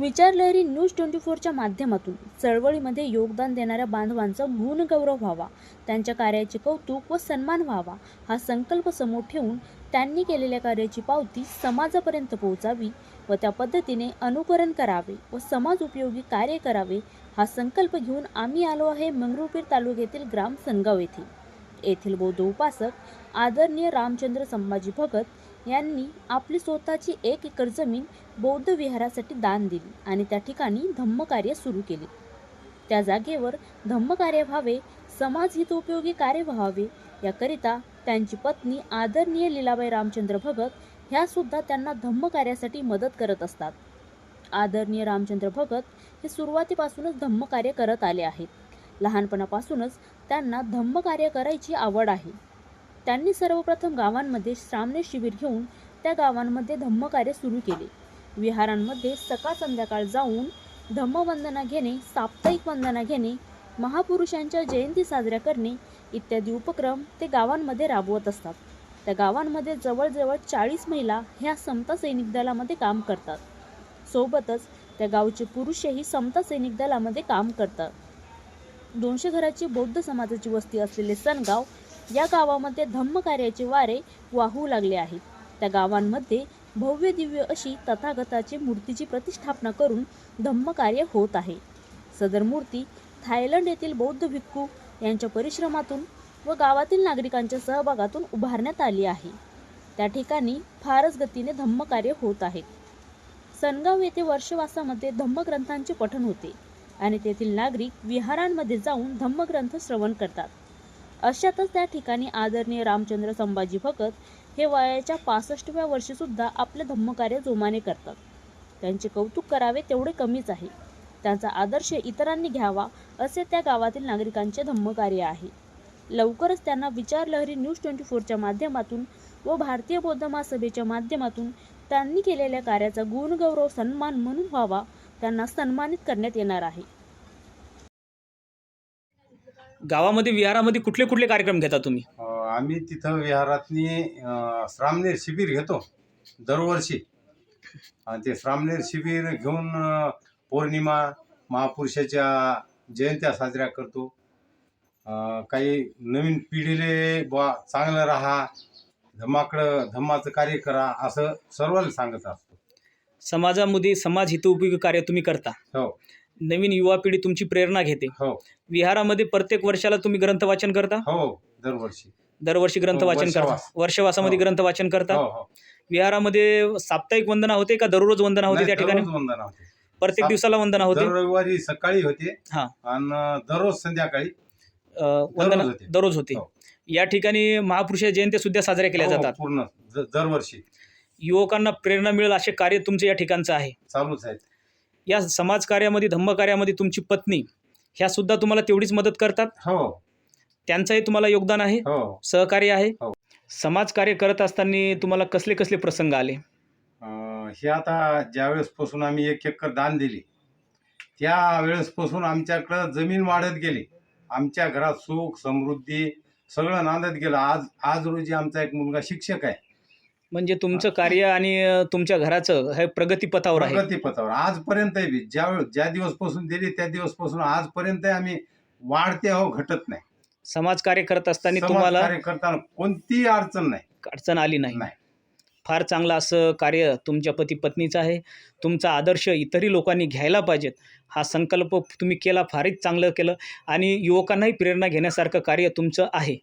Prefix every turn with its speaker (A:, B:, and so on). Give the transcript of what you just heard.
A: Vicharlahari news twenty फोरच्या माध्यमातून चळवळीमध्ये योगदान देणाऱ्या बांधवांचा गुणगौरव व्हावा त्यांच्या कार्याचे कौतुक व सन्मान व्हावा हा संकल्प समोर ठेवून त्यांनी केलेल्या कार्याची पावती समाजापर्यंत पोहोचावी व त्या पद्धतीने अनुकरण करावे व समाज उपयोगी कार्य करावे हा संकल्प घेऊन आम्ही आलो आहे मंगरुळपीर तालुक्यातील ग्राम सनगाव येथे. येथील बौद्ध उपासक आदरणीय रामचंद्र संभाजी भगत यांनी आपली स्वतःची एक एकर जमीन बौद्ध विहारासाठी दान दिली आणि त्या ठिकाणी धम्मकार्य सुरू केले. त्या जागेवर धम्मकार्य व्हावे समाज हितोपयोगी कार्य व्हावे याकरिता त्यांची पत्नी आदरणीय लीलाबाई रामचंद्र भगत ह्या सुद्धा त्यांना धम्मकार्यासाठी मदत करत असतात. आदरणीय रामचंद्र भगत हे सुरुवातीपासूनच धम्मकार्य करत आले आहेत. लहानपणापासूनच त्यांना धम्मकार्य करायची आवड आहे. त्यांनी सर्वप्रथम गावांमध्ये श्रामणे शिबिर घेऊन त्या गावांमध्ये धम्मकार्य सुरू केले. विहारांमध्ये सकाळ संध्याकाळ जाऊन धम्मवंदना घेणे साप्ताहिक वंदना घेणे महापुरुषांच्या जयंती साजऱ्या करणे इत्यादी उपक्रम ते गावांमध्ये राबवत असतात. त्या गावांमध्ये जवळजवळ चाळीस महिला ह्या समता सैनिक दलामध्ये काम करतात. सोबतच त्या गावचे पुरुषही समता सैनिक दलामध्ये काम करतात. दोनशे घराची बौद्ध समाजाची वस्ती असलेले सनगाव या गावामध्ये धम्मकार्याचे वारे वाहू लागले आहेत. त्या गावांमध्ये भव्य दिव्य अशी तथागताची मूर्तीची प्रतिष्ठापना करून धम्मकार्य होत आहे. सदर मूर्ती थायलंड येथील बौद्ध भिक्खू यांच्या परिश्रमातून व गावातील नागरिकांच्या सहभागातून उभारण्यात आली आहे. त्या ठिकाणी फारच गतीने धम्मकार्य होत आहे. सनगाव येथे वर्षवासामध्ये धम्मग्रंथांचे पठण होते आणि तेथील नागरिक विहारांमध्ये जाऊन धम्मग्रंथ श्रवण करतात. अशातच त्या ठिकाणी आदरणीय रामचंद्र संभाजी भगत हे वयाच्या पासष्टव्या वर्षीसुद्धा आपले धम्मकार्य जोमाने करतात. त्यांचे कौतुक करावे तेवढे कमीच आहे. त्यांचा आदर्श इतरांनी घ्यावा असे त्या गावातील नागरिकांचे धम्मकार्य आहे. लवकरच त्यांना विचारलहरी न्यूज ट्वेंटी फोरच्या माध्यमातून व भारतीय बौद्ध महासभेच्या माध्यमातून त्यांनी केलेल्या कार्याचा गुणगौरव सन्मान म्हणून व्हावा त्यांना सन्मानित करण्यात येणार आहे.
B: गावामध्ये विहारामध्ये कुठले कुठले कार्यक्रम घेता तुम्ही?
C: अ, आम्ही तिथं विहारातनी अ, श्रामणेर शिबिर घेतो दरवर्षी. आणि ते श्रामणेर शिबिर घेऊन अ, पौर्णिमा महापुरुषाच्या जयंत्या साजऱ्या करतो. अ, काही नवीन पिढीले बा चांगलं राहा धम्माकडं धम्माचं कार्य करा असं सर्वांना सांगत असतो.
B: समाजामध्ये समाज हितोपयोगी कार्य तुम्ही करता?
C: हो.
B: नवीन युवा पिढी तुमची प्रेरणा घेते.
C: हो.
B: विहारामध्ये प्रत्येक वर्षाला तुम्ही ग्रंथ वाचन करता?
C: हो दरवर्षी.
B: दरवर्षी ग्रंथ
C: हो,
B: वाचन करता.
C: वर्षवास.
B: वर्षवासामध्ये
C: हो.
B: ग्रंथ वाचन करता?
C: हो हो.
B: विहारामध्ये साप्ताहिक वंदना होते का दररोज वंदना होते
C: नाही,
B: त्या ठिकाणी?
C: दररोज वंदना होते.
B: प्रत्येक
C: साप-
B: दिवसाला वंदना होते?
C: दर रविवारी सकाळी होते
B: हा.
C: आणि दररोज संध्याकाळी.
B: अं, वंदना
C: होते.
B: दररोज होते.
C: हो.
B: या ठिकाणी महापुरुष जयंती सुद्धा साजऱ्या केल्या
C: हो,
B: जातात.
C: पूर्ण. दरवर्षी.
B: युवकांना प्रेरणा मिळेल असे कार्य तुमचं या ठिकाणचं आहे.
C: चालूच आहेत.
B: या समाज कार्यामध्ये धम्मकार्यामध्ये तुमची पत्नी ह्या सुद्धा तुम्हाला तेवढीच मदत करतात?
C: हो.
B: त्यांचंही तुम्हाला योगदान आहे?
C: हो.
B: सहकार्य आहे?
C: हो.
B: समाज कार्य करत असताना तुम्हाला कसले कसले प्रसंग आले?
C: अं, हे आता ज्या वेळेसपासून आम्ही एक एकर दान दिली त्या वेळेसपासून आमच्याकडं जमीन वाढत गेली. आमच्या घरात सुख समृद्धी सगळं नांदत गेलं. आज आज रोजी आमचा एक मुलगा शिक्षक आहे.
B: म्हणजे तुमचं कार्य आणि तुमच्या घराचं हे प्रगतीपथावर आहे.
C: प्रगतीपथावर. आजपर्यंत बी ज्या ज्या दिवसपासून दिली त्या दिवसपासून आजपर्यंत आम्ही वाढते हो घटत नाही.
B: समाज कार्य करत असताना तुम्हाला
C: कार्य करताना कोणतीही अडचण नाही.
B: अडचण आली नाही.
C: नाही.
B: फार चांगलं असं कार्य तुमच्या पती पत्नीचं आहे. तुमचा आदर्श इतरही लोकांनी घ्यायला पाहिजेत. हा संकल्प तुम्ही केला फारच चांगलं केलं आणि युवकांनाही प्रेरणा घेण्यासारखं कार्य तुमचं आहे.